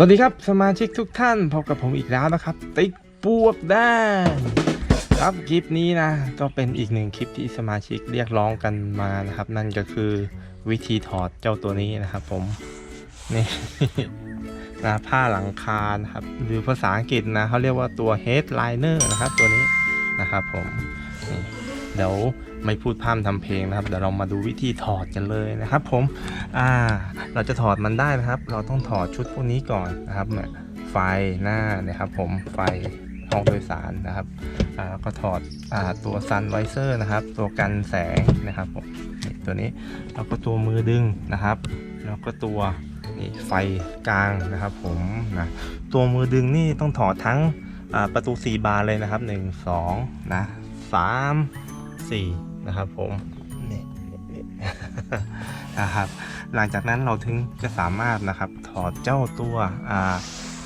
สวัสดีครับสมาชิกทุกท่านพบกับผมอีกแล้วนะครับ ติ๊กปวกด้านครับคลิปนี้นะ ก็เป็นอีกหนึ่งคลิปที่สมาชิกเรียกร้องกันมานะครับ นั่นก็คือวิธีถอดเจ้าตัวนี้นะครับ ผมนี่นะผ้าหลังคานะครับ หรือภาษาอังกฤษนะเขาเรียกว่าตัว headliner นะครับ ตัวนี้นะครับ ผมเดี๋ยว ไม่พูดพร่ำทำเพลงนะครับเดี๋ยวเรามาดูวิธีถอดกันเลยนะครับ ผมอ่าเราจะถอดมันได้นะครับ เราต้องถอดชุดพวกนี้ก่อนนะครับเนี่ยไฟหน้านะครับผมไฟห้องโดยสารนะครับอ่าแล้วก็ถอดอ่าตัวซันไวเซอร์นะครับ ตัวกันแสงนะครับผมตัวนี้แล้วก็ตัวมือดึงนะครับ แล้วก็ตัวนี่ไฟกลางนะครับผมนะตัวมือดึงนี่ต้องถอดทั้งประตู 4 บานเลยนะครับ 1 2นะ3 4 นะครับผมนี่นะครับหลังจากนั้นเราถึงจะสามารถนะครับถอดเจ้าตัวอ่า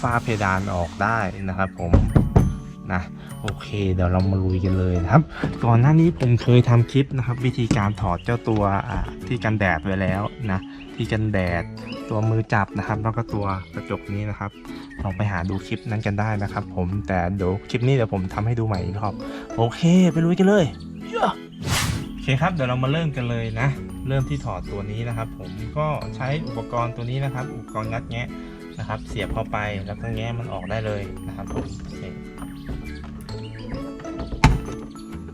ฝ้าเพดานออกได้นะครับผมนะโอเคเดี๋ยวเรามาลุยกันเลยนะครับ ก่อนหน้านี้ผมเคยทำคลิปนะครับ วิธีการถอดเจ้าตัวอ่าที่กันแดดไว้แล้วนะที่กันแดดตัวมือจับนะครับ แล้วก็ตัวกระจกนี้นะครับลองไปหาดูคลิปนั้นกันได้นะครับ ผมแต่เดี๋ยวคลิปนี้เดี๋ยวผมทำให้ดูใหม่อีกรอบโอเค ไปลุยกันเลยเย้โอเคครับเดี๋ยวเรามาเริ่มกันเลยนะ เริ่มที่ถอดตัวนี้นะครับ ผมก็ใช้อุปกรณ์ตัวนี้นะครับ อุปกรณ์งัดแงะนะครับ เสียบเข้าไปแล้วก็แงะมันออกได้เลยนะครับผมนี่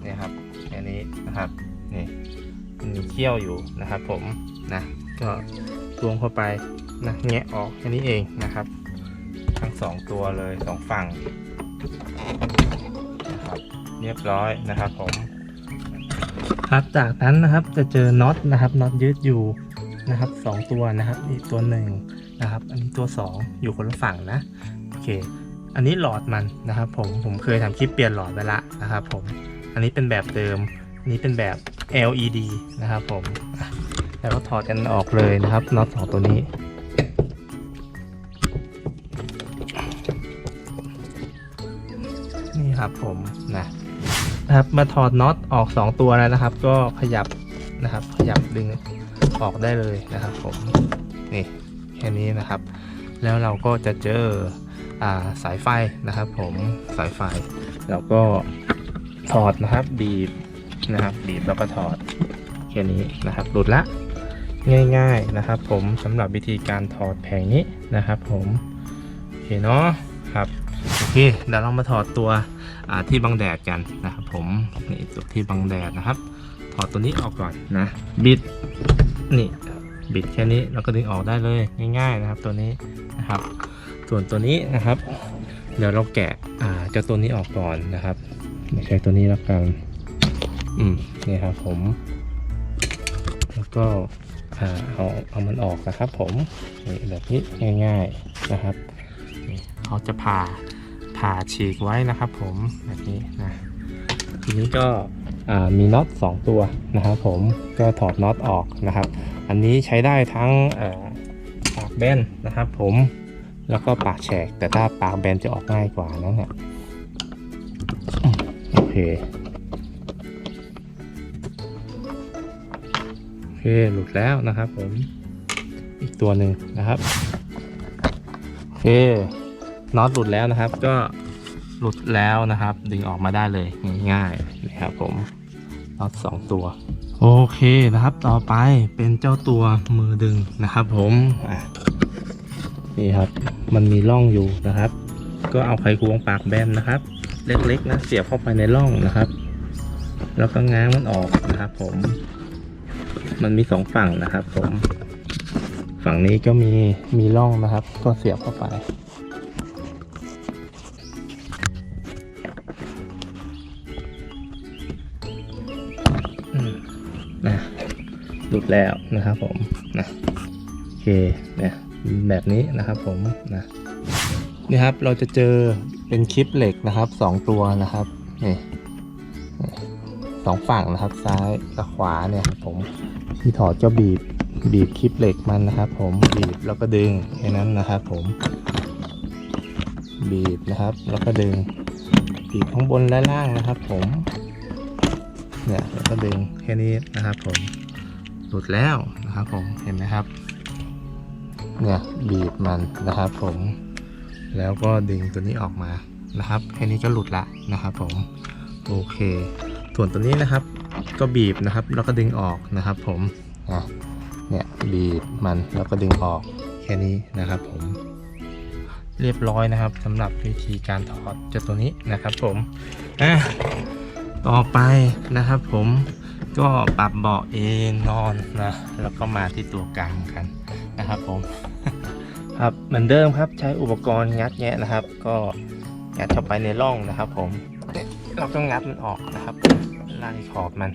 นี่ครับแค่นี้นะครับนี่มันมีเขี้ยวอยู่นะครับ ผมนะก็ตวงเข้าไปนะแงะออกแค่นี้เองนะครับ ทั้งสองตัวเลยสองฝั่งนะครับเรียบร้อยนะครับผม ครับจากนั้นนะครับจะเจอน็อตนะครับน็อตยืดอยู่นะครับสองตัวนะครับอีกตัวหนึ่งนะครับ อันนี้ตัวสองอยู่คนละฝั่งนะโอเค อันนี้หลอดมันนะครับผมผมเคยทำคลิปเปลี่ยนหลอดไปละนะครับผมอันนี้เป็นแบบเดิมอันนี้เป็นแบบ LED นะครับผมแล้วก็ถอดกันออกเลยนะครับน็อตสองตัวนี้นี่ครับผมนะ นะครับมาถอดน็อตออก2ตัวแล้วนะครับ ก็ขยับนะครับ ขยับดึงออกได้เลยนะครับ ผมนี่แค่นี้นะครับ แล้วเราก็จะเจออาสายไฟนะครับ ผมสายไฟแล้วก็ถอดนะครับบีบนะครับบีบแล้วก็ถอดแค่นี้นะครับหลุดละง่ายๆนะครับ ผมสำหรับวิธีการถอดแผงนี้นะครับ ผมโอเคเนาะครับโอเคเดี๋ยวเรามาถอดตัว ที่บังแดดกันนะครับผมนี่ตัวที่บังแดดนะครับถอดตัวนี้ออกก่อนนะบิดนี่บิดแค่นี้เราก็ดึงออกได้เลยง่าย ๆนะครับ ตัวนี้นะครับ ส่วนตัวนี้นะครับ เดี๋ยวเราแกะอ่าเจ้าตัวนี้ออกก่อนนะครับใช้ตัวนี้แล้วกันอืมนี่ครับผม แล้วก็อ่าเอาเอามันออกนะครับ ผมนี่แบบนี้ง่าย ๆนะครับเขาจะผ่า ผ่าฉีกไว้นะครับผมแบบนี้นะทีนี้ก็มีน็อต2 ตัวนะครับผมก็ถอดน็อตออกนะครับ อันนี้ใช้ได้ทั้งปากแบนนะครับผมแล้วก็ปากแฉกแต่ถ้าปากแบนจะออกง่ายกว่านะเนี่ยอืมโอเคโอเคหลุดแล้วนะครับผมอีกตัวหนึ่งนะครับโอเค น็อตหลุดแล้วนะครับ ก็หลุดแล้วนะครับ ดึงออกมาได้เลยง่ายๆนะครับผมน็อตสองตัว โอเคนะครับ ต่อไปเป็นเจ้าตัวมือดึงนะครับ ผมนี่ครับ มันมีร่องอยู่นะครับ ก็เอาไขควงปากแบนนะครับ เล็กๆนะเสียบเข้าไปในร่องนะครับ แล้วก็ง้างมันออกนะครับ ผม มันมีสองฝั่งนะครับ ผม ฝั่งนี้ก็มีมีร่องนะครับ ก็เสียบเข้าไป แล้วนะครับผมนะโอเคเนี่ยแบบนี้นะครับผมนะนี่ครับเราจะเจอเป็นคลิปเหล็กนะครับสองตัวนะครับนี่นี่สองฝั่งนะครับซ้ายกับขวาเนี่ยครับผมที่ถอดก็บีบบีบคลิปเหล็กมันนะครับ ผมบีบแล้วก็ดึงแค่นั้นนะครับ ผม บีบนะครับ แล้วก็ดึงบีบข้างบนและล่างนะครับ ผมเนี่ยแล้วก็ดึงแค่นี้นะครับ ผม หลุดแล้วนะครับผมเห็นไหมครับ เนี่ยบีบมันนะครับผม แล้วก็ดึงตัวนี้ออกมานะครับแค่นี้ก็หลุดละนะครับผมโอเค ส่วนตัวนี้นะครับ ก็บีบนะครับแล้วก็ดึงออกนะครับ ผมเนี่ยบีบมันแล้วก็ดึงออกแค่นี้นะครับผมเรียบร้อยนะครับสำหรับวิธีการถอดเจ้าตัวนี้นะครับผมอะต่อไปนะครับผม ก็ปรับเบาะเอนนอนนะ แล้วก็มาที่ตัวกลางกันนะครับผม ครับเหมือนเดิมครับใช้อุปกรณ์งัดแงะนะครับ ก็งัดเข้าไปในร่องนะครับผมเราก็งัดมันออกนะครับไล่ขอบมัน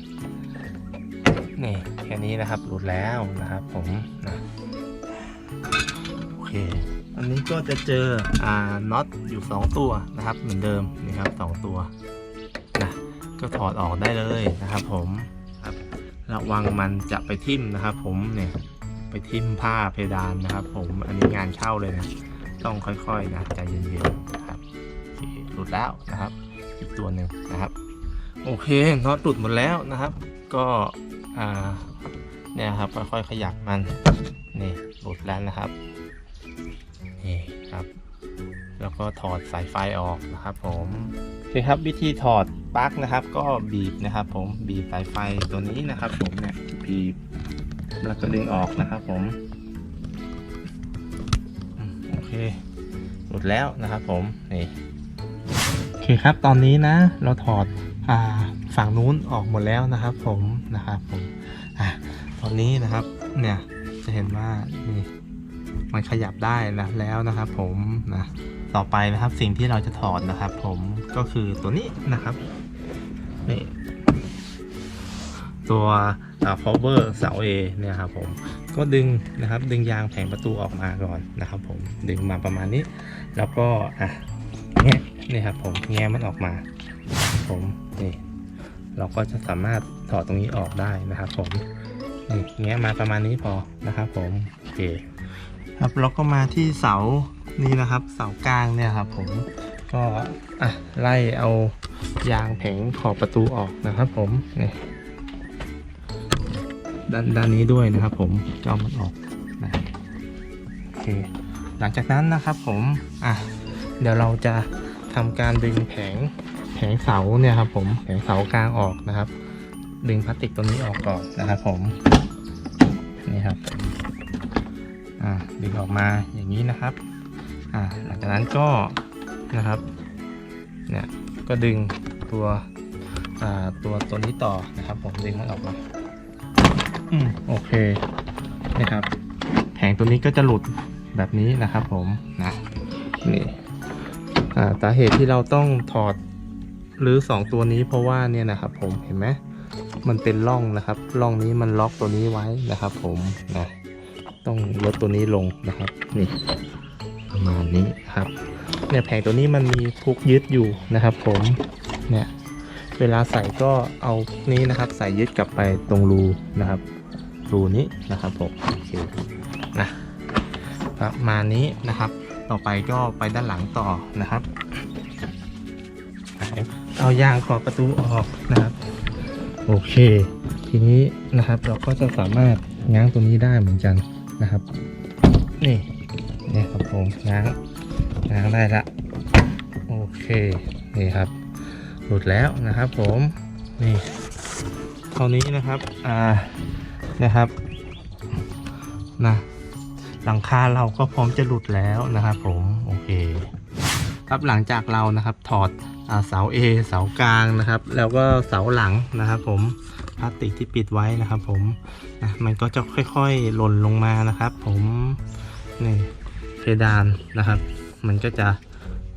นี่แค่นี้นะครับหลุดแล้วนะครับผมนะโอเค อันนี้ก็จะเจออ่าน็อตอยู่ 2 ตัวนะครับ เหมือนเดิมนี่ครับสองตัวนะก็ถอดออกได้เลยนะครับผม ระวังมันจะไปทิ่มนะครับผมเนี่ยไปทิ่มผ้าเพดานนะครับ ผมอันนี้งานเข้าเลยนะ ต้องค่อยๆนะใจเย็นๆนะครับโอเคหลุดแล้วนะครับ อีกตัวหนึ่งนะครับ โอเคน็อตหลุดหมดแล้วนะครับ ก็อ่าเนี่ยครับค่อยๆขยับมันนี่หลุดแล้วนะครับ แล้วก็ถอดสายไฟออกนะครับผมโอเคครับวิธีถอดปลั๊กนะครับ ก็บีบนะครับ ผมบีบสายไฟตัวนี้นะครับ ผมเนี่ยบีบแล้วก็ดึงออกนะครับ ผมโอเคหลุดแล้วนะครับ ผมนี่โอเคครับตอนนี้นะ เราถอดอ่าฝั่งนู้นออกหมดแล้วนะครับ ผมนะครับผมอะตอนนี้นะครับเนี่ยจะเห็นว่านี่มันขยับได้นะแล้วนะครับผมนะ ต่อไปนะครับสิ่งที่เราจะถอดนะครับ ผมก็คือตัวนี้นะครับนี่ตัวอ่า power เสา A เนี่ยครับผมก็ดึงนะครับดึงยางแผงประตูออกมาก่อนนะครับ ผมดึงมาประมาณนี้ แล้วก็อะแงะนี่ครับผมแงะมันออกมา ผมนี่เราก็จะสามารถถอดตรงนี้ออกได้นะครับ ผมนี่แงะมาประมาณนี้พอนะครับ ผมโอเคครับเราก็มาที่เสา นี่นะครับเสากลางเนี่ยครับผมก็อะไล่เอายางแผงขอบประตูออกนะครับผมนี่ด้านด้านนี้ด้วยนะครับผมจะเอามันออกนะโอเคหลังจากนั้นนะครับผมอะเดี๋ยวเราจะทำการดึงแผงแผงเสาเนี่ยครับผมแผงเสากลางออกนะครับ ดึงพลาสติกตัวนี้ออกก่อนนะครับผมนี่ครับอ่าดึงออกมาอย่างนี้นะครับ อ่าหลังจากนั้นก็นะครับเนี่ยก็ดึงตัวอ่าตัวตัวนี้ต่อนะครับ ผมดึงมันออกมาอืมโอเคนะครับแผงตัวนี้ก็จะหลุดแบบนี้นะครับผมนะนี่สาเหตุที่เราต้องถอดหรือ 2 ตัวนี้เพราะว่าเนี่ยนะครับผมเห็นไหมมันเป็นร่องนะครับร่องนี้มันล็อกตัวนี้ไว้นะครับ ผมนะต้องลดตัวนี้ลงนะครับนี่ ประมาณนี้ครับเนี่ยแผงตัวนี้มันมีพุกยึดอยู่นะครับผมเนี่ยเวลาใส่ก็เอานี้นะครับ ใส่ยึดกลับไปตรงรูนะครับ รูนี้นะครับผมโอเคนะประมาณนี้นะครับ ต่อไปก็ไปด้านหลังต่อนะครับ เอายางขอบประตูออกนะครับ โอเค ทีนี้นะครับเราก็จะสามารถง้างตัวนี้ได้เหมือนกันนะครับ นี่ ผมง้างง้างได้ละโอเคนี่ครับ หลุดแล้วนะครับผมนี่เท่านี้นะครับอ่านะครับนะหลังคาเราก็พร้อมจะหลุดแล้วนะครับผมโอเค ครับหลังจากเรานะครับถอดเสา A เสากลางนะครับ แล้วก็เสาหลังนะครับ ผมพลาสติกที่ปิดไว้นะครับ ผมนะมันก็จะค่อยๆหล่นลงมานะครับ ผมนี่ เพดานนะครับ มันก็จะ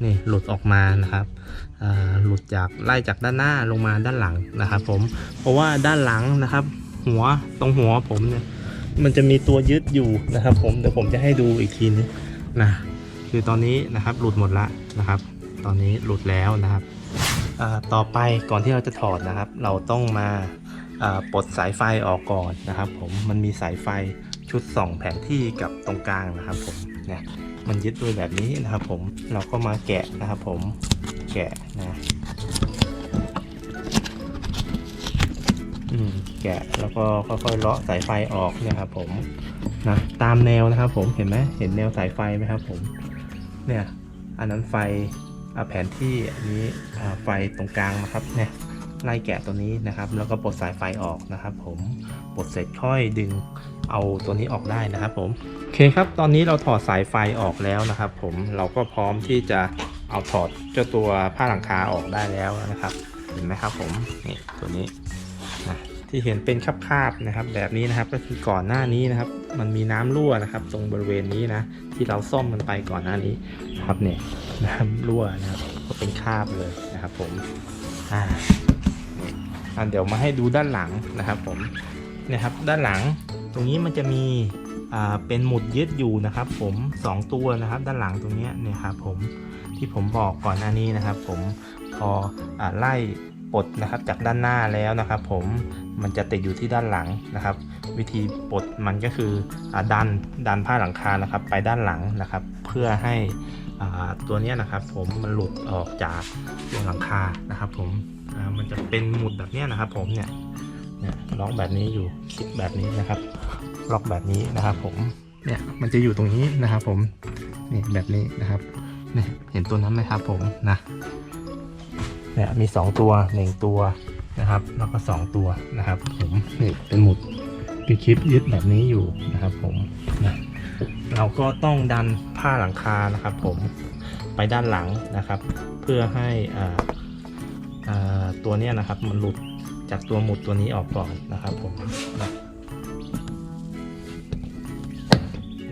นี่หลุดออกมานะครับหลุดจากไล่จากด้านหน้าลงมาด้านหลังนะครับ ผมเพราะว่าด้านหลังนะครับ หัวตรงหัวผมเนี่ยมันจะมีตัวยึดอยู่นะครับ ผมเดี๋ยวผมจะให้ดูอีกทีนึงนะคือตอนนี้นะครับหลุดหมดละนะครับ ตอนนี้หลุดแล้วนะครับต่อไปก่อนที่เราจะถอดนะครับ เราต้องมาปลดสายไฟออกก่อนนะครับ ผมมันมีสายไฟ ชุดสองแผนที่กับตรงกลางนะครับผมเนี่ยมันยึดด้วยแบบนี้นะครับผมเราก็มาแกะนะครับผมแกะนะแกะแล้วก็ค่อยๆเลาะสายไฟออกเนี่ยครับผมนะตามแนวนะครับผมเห็นไหมเห็นแนวสายไฟไหมครับผมเนี่ยอันนั้นไฟอ่าแผนที่อันนี้ไฟตรงกลางนะครับเนี่ยไล่แกะตัวนี้นะครับ แล้วก็ปลดสายไฟออกนะครับ ผม ปลดเสร็จค่อยดึงเอาตัวนี้ออกได้นะครับผมโอเคครับตอนนี้เราถอดสายไฟออกแล้วนะครับ ผมเราก็พร้อมที่จะเอาถอดเจ้าตัวผ้าหลังคาออกได้แล้วนะครับ เห็นไหมครับผมนี่ตัวนี้นะที่เห็นเป็นคราบๆนะครับ แบบนี้นะครับก็คือก่อนหน้านี้นะครับ มันมีน้ำรั่วนะครับ ตรงบริเวณนี้นะ ที่เราซ่อมมันไปก่อนหน้านี้ครับเนี่ยน้ำรั่วนะครับ ก็เป็นคราบเลยนะครับ ผมอ่าอะเดี๋ยวมาให้ดูด้านหลังนะครับ ผม นี่ยครับ ด้านหลังตรงนี้มันจะมีเป็นหมุดยึดอยู่นะครับ ผมสองตัวนะครับ ด้านหลังตรงนี้เนี่ยครับผมที่ผมบอกก่อนหน้านี้นะครับ ผมพออไล่ปลดนะครับจากด้านหน้าแล้วนะครับ ผมมันจะติดอยู่ที่ด้านหลังนะครับ วิธีปลดมันก็คืออดันดันผ้าหลังคานะครับ ไปด้านหลังนะครับ เพื่อให้ตัวนี้นะครับ ผมมันหลุดออกจากตัวหลังคานะครับ ผมมันจะเป็นหมุดแบบนี้นะครับ ผมเนี่ย เนี่ยล็อกแบบนี้อยู่คลิปแบบนี้นะครับ ล็อกแบบนี้นะครับผมเนี่ยมันจะอยู่ตรงนี้นะครับผมนี่แบบนี้นะครับเนี่ยเห็นตัวนั้นไหมครับผมนะเนี่ยมีสองตัวหนึ่งตัวนะครับ แล้วก็สองตัวนะครับผมนี่เป็นหมุดมีคลิปยึดแบบนี้อยู่นะครับผมนะเราก็ต้องดันผ้าหลังคานะครับ ผมไปด้านหลังนะครับ เพื่อให้อ่าอ่าตัวเนี้ยนะครับมันหลุด จากตัวหมุดตัวนี้ออกก่อนนะครับผม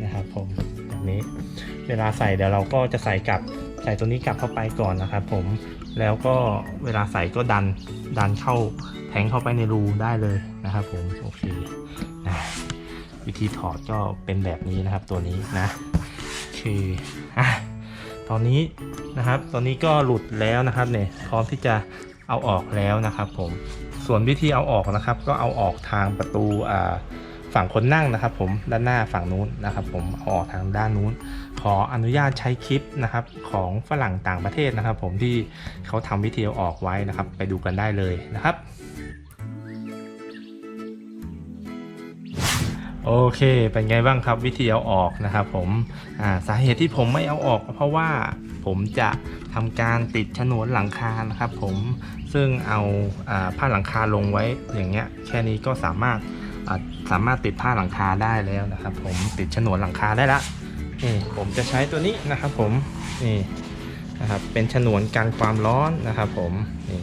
นะครับผมแบบนี้เวลาใส่เดี๋ยวเราก็จะใส่กลับใส่ตัวนี้กลับเข้าไปก่อนนะครับผมแล้วก็เวลาใส่ก็ดันดันเข้าแทงเข้าไปในรูได้เลยนะครับผมโอเคนะวิธีถอดก็เป็นแบบนี้นะครับตัวนี้นะคืออะตอนนี้นะครับ ตอนนี้ก็หลุดแล้วนะครับเนี่ยพร้อมที่จะเอาออกแล้วนะครับผม ส่วนวิธีเอาออกนะครับ ก็เอาออกทางประตูฝั่งคนนั่งนะครับ ผมด้านหน้าฝั่งนู้นนะครับ ผมเอาออกทางด้านนู้น ขออนุญาตใช้คลิปนะครับของฝรั่งต่างประเทศนะครับ ผมที่เขาทำวิธีเอาออกไว้นะครับ ไปดูกันได้เลยนะครับโอเค เป็นไงบ้างครับวิธีเอาออกนะครับผมาสาเหตุที่ผมไม่เอาออกเพราะว่าผมจะทำการติดฉนวนหลังคานะครับผม ซึ่งเอาผ้าหลังคาลงไว้อย่างเงี้ยแค่นี้ก็สามารถสามารถติดผ้าหลังคาได้แล้วนะครับ ผมติดฉนวนหลังคาได้ละนี่ผมจะใช้ตัวนี้นะครับ ผมนี่นะครับเป็นฉนวนกันความร้อนนะครับ ผมนี่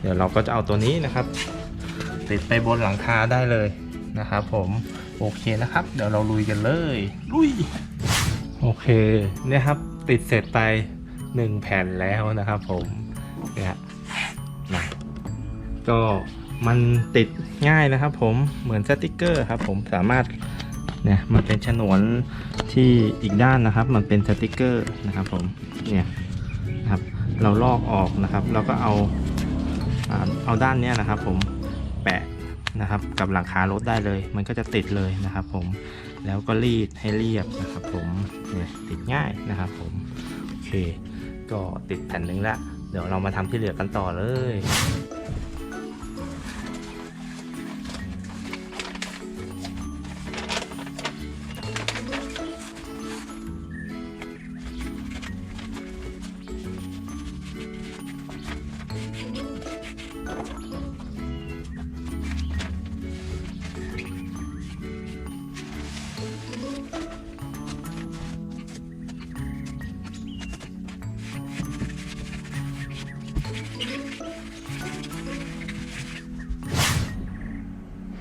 เดี๋ยวเราก็จะเอาตัวนี้นะครับ ติดไปบนหลังคาได้เลยนะครับ ผมโอเคนะครับ เดี๋ยวเราลุยกันเลยลุยโอเคเนี่ยครับติดเสร็จไปหนึ่งแผ่นแล้วนะครับ ผมเนี่ย ก็มันติดง่ายนะครับผมเหมือนสติกเกอร์ครับผมสามารถเนี่ยมันเป็นฉนวนที่อีกด้านนะครับ มันเป็นสติกเกอร์นะครับผมเนี่ยนะครับเราลอกออกนะครับแล้วก็เอาอ่าเอาด้านเนี้ยนะครับผมแปะนะครับกับหลังคารถได้เลย มันก็จะติดเลยนะครับผมแล้วก็รีดให้เรียบนะครับผมเนี่ยติดง่ายนะครับผมโอเค ก็ติดแผ่นหนึ่งละเดี๋ยวเรามาทำที่เหลือกันต่อเลย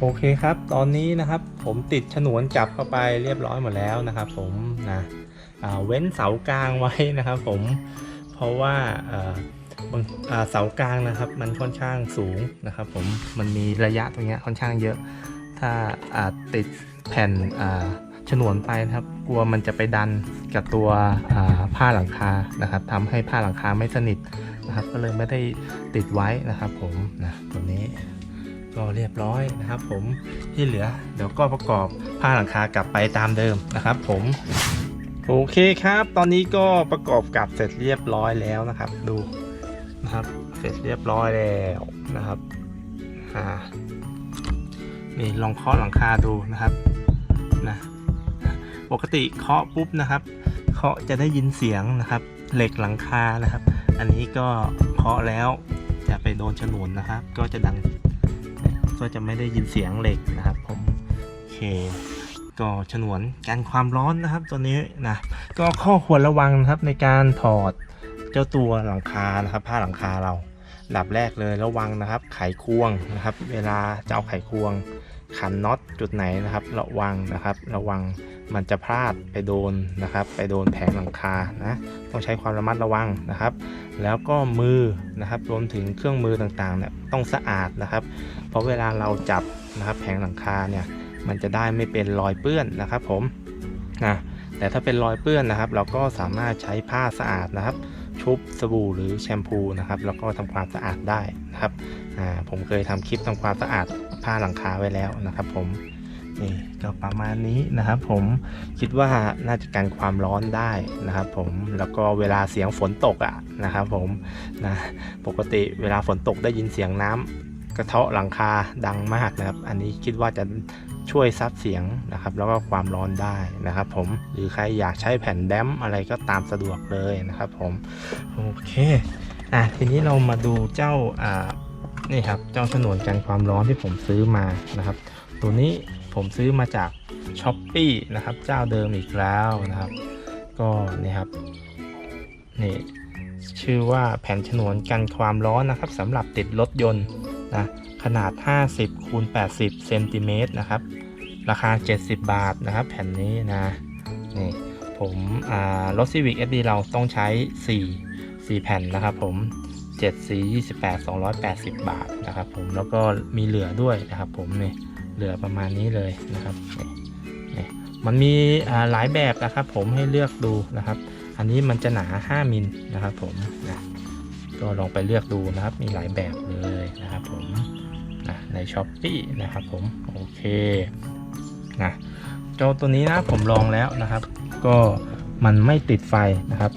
โอเคครับ ตอนนี้นะครับผมติดฉนวนจับเข้าไปเรียบร้อยหมดแล้วนะครับผมนะเว้นเสากลางไว้นะครับผมเพราะว่าอ่าบางอ่าเสากลางนะครับ มันค่อนข้างสูงนะครับผมมันมีระยะตรงเนี้ยค่อนข้างเยอะ ถ้าาติดแผ่นฉนวนไปนะครับ กลัวมันจะไปดันกับตัวผ้าหลังคานะครับทำให้ผ้าหลังคาไม่สนิทนะครับ ก็เลยไม่ได้ติดไว้นะครับผมนะตัวนี้ ก็เรียบร้อยนะครับ ผมที่เหลือเดี๋ยวก็ประกอบผ้าหลังคากลับไปตามเดิมนะครับ ผมโอเคครับ ตอนนี้ก็ประกอบกลับเสร็จเรียบร้อยแล้วนะครับ ดูนะครับ เสร็จเรียบร้อยแล้วนะครับอ่านี่ลองเคาะหลังคาดูนะครับนะปกติเคาะปุ๊บนะครับเคาะจะได้ยินเสียงนะครับ เหล็กหลังคานะครับ อันนี้ก็เคาะแล้วจะไปโดนฉนวนนะครับ ก็จะดัง ก็จะไม่ได้ยินเสียงเหล็กนะครับผมโอเคก็ฉนวนกันความร้อนนะครับตัวนี้นะก็ข้อควรระวังนะครับในการถอดเจ้าตัวหลังคานะครับ ผ้าหลังคาเราดับแรกเลยระวังนะครับ ไขควงนะครับ เวลาจะเอาไขควง ขันน็อตจุดไหนนะครับ ระวังนะครับ ระวังมันจะพลาดไปโดนนะครับ ไปโดนแผงหลังคานะต้องใช้ความระมัดระวังนะครับ แล้วก็มือนะครับรวมถึงเครื่องมือต่างๆเนี่ยต้องสะอาดนะครับ เพราะเวลาเราจับนะครับแผงหลังคาเนี่ยมันจะได้ไม่เป็นรอยเปื้อนนะครับ ผมนะแต่ถ้าเป็นรอยเปื้อนนะครับ เราก็สามารถใช้ผ้าสะอาดนะครับ ชุบสบู่หรือแชมพูนะครับแล้วก็ทำความสะอาดได้นะครับผมเคยทำคลิปทำความสะอาดผ้าหลังคาไว้แล้วนะครับ ผมนี่ก็ประมาณนี้นะครับผมคิดว่าน่าจะกันความร้อนได้นะครับผมแล้วก็เวลาเสียงฝนตกอะนะครับผมนะปกติเวลาฝนตกได้ยินเสียงน้ำกระเทาะหลังคาดังมากนะครับ อันนี้คิดว่าจะ ช่วยซับเสียงนะครับ แล้วก็ความร้อนได้นะครับผมหรือใครอยากใช้แผ่นแดมอะไรก็ตามสะดวกเลยนะครับผม โอเคอะทีนี้เรามาดูเจ้าอ่านี่ครับเจ้าฉนวนกันความร้อนที่ผมซื้อมานะครับ ตัวนี้ผมซื้อมาจากช้อปปีนะครับ เจ้าเดิมอีกแล้วนะครับ ก็นี่ครับนี่ชื่อว่าแผ่นฉนวนกันความร้อนนะครับสำหรับติดรถยนต์นะ ขนาด 50คูณ80เซนติเมตรนะครับ ราคา 70 บาทนะครับ แผ่นนี้นะนี่ผมรถ Civic FD เราต้องใช้ 4 4 แผ่นนะครับผม7 4 28 280 บาทนะครับผมแล้วก็มีเหลือด้วยนะครับผมนี่เหลือประมาณนี้เลยนะครับนี่นมันมีหลายแบบนะครับผมให้เลือกดูนะครับ อันนี้มันจะหนา 5 มิลนะครับผมนะก็ลองไปเลือกดูนะครับมีหลายแบบเลยนะครับผม นะใน s h อ p e e นะครับผม โอเคนะเจ้าตัวนี้นะผมลองแล้วนะครับ ก็มันไม่ติดไฟนะครับ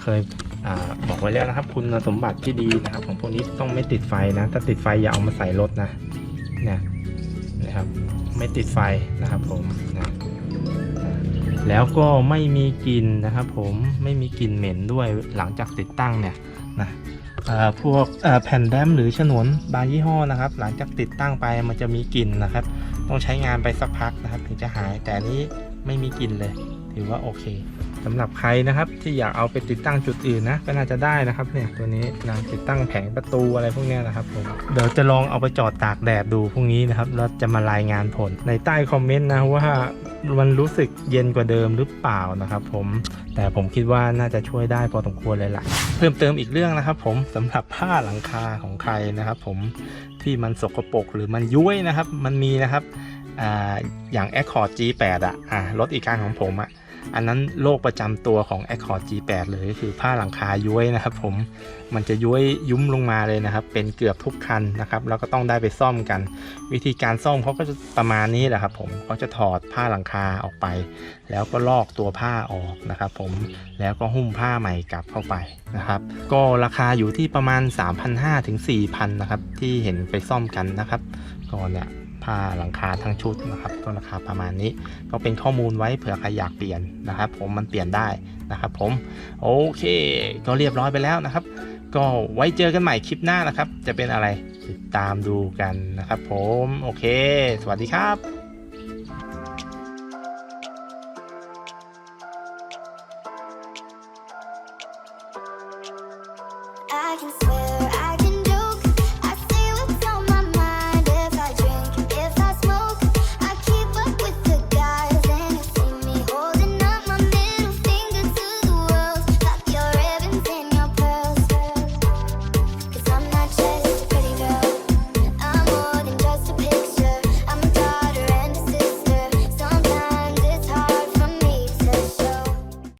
เคยอบอกไว้แล้วนะครับ คุณสมบัติที่ดีนะครับ ของพวกนี้ต้องไม่ติดไฟนะ ถ้าติดไฟอย่าเอามาใส่รถนะเนี่ยนะครับ ไม่ติดไฟนะครับผมนะแล้วก็ไม่มีกลิ่นนะครับ ผมไม่มีกลิ่นเหม็นด้วยหลังจากติดตั้งเนี่ยนะ พวกอ่าแผ่นแดมหรือฉนวนบางยี่ห้อนะครับ หลังจากติดตั้งไปมันจะมีกลิ่นนะครับ ต้องใช้งานไปสักพักนะครับ ถึงจะหายแต่นี้ไม่มีกลิ่นเลย ถือว่าโอเคสำหรับใครนะครับที่อยากเอาไปติดตั้งจุดอื่นนะก็น่าจะได้นะครับเนี่ยตัวนี้นะติดตั้งแผงประตูอะไรพวกนี้นะครับผมเดี๋ยวจะลองเอาไปจอดตากแดดดูพรุ่งนี้นะครับแล้วจะมารายงานผลในใต้คอมเมนต์นะว่ามันรู้สึกเย็นกว่าเดิมหรือเปล่านะครับผม แต่ผมคิดว่าน่าจะช่วยได้พอสมควรเลยล่ะ เพิ่มเติมอีกเรื่องนะครับ ผมสำหรับผ้าหลังคาของใครนะครับ ผมที่มันสกปรกหรือมันย้วยนะครับ มันมีนะครับออย่าง Accord G8 อะอะรถอีกคันของผมอะ อันนั้นโรคประจำตัวของ Accord G8 เลยก็คือผ้าหลังคาย้วยนะครับ ผมมันจะย้วยยุ้มลงมาเลยนะครับ เป็นเกือบทุกคันนะครับ แล้วก็ต้องได้ไปซ่อมกัน วิธีการซ่อมเขาก็จะประมาณนี้แหละครับ ผมเขาจะถอดผ้าหลังคาออกไป แล้วก็ลอกตัวผ้าออกนะครับ ผมแล้วก็หุ้มผ้าใหม่กลับเข้าไปนะครับ ก็ราคาอยู่ที่ประมาณ 3,500ถึง4,000นะครับที่เห็นไปซ่อมกันนะครับก็เนี่ย หลังคาทั้งชุดนะครับก็ราคาประมาณนี้ ก็เป็นข้อมูลไว้เผื่อใครอยากเปลี่ยนนะครับ ผมมันเปลี่ยนได้นะครับ ผมโอเค ก็เรียบร้อยไปแล้วนะครับ ก็ไว้เจอกันใหม่คลิปหน้านะครับ จะเป็นอะไรติดตามดูกันนะครับ ผมโอเค สวัสดีครับ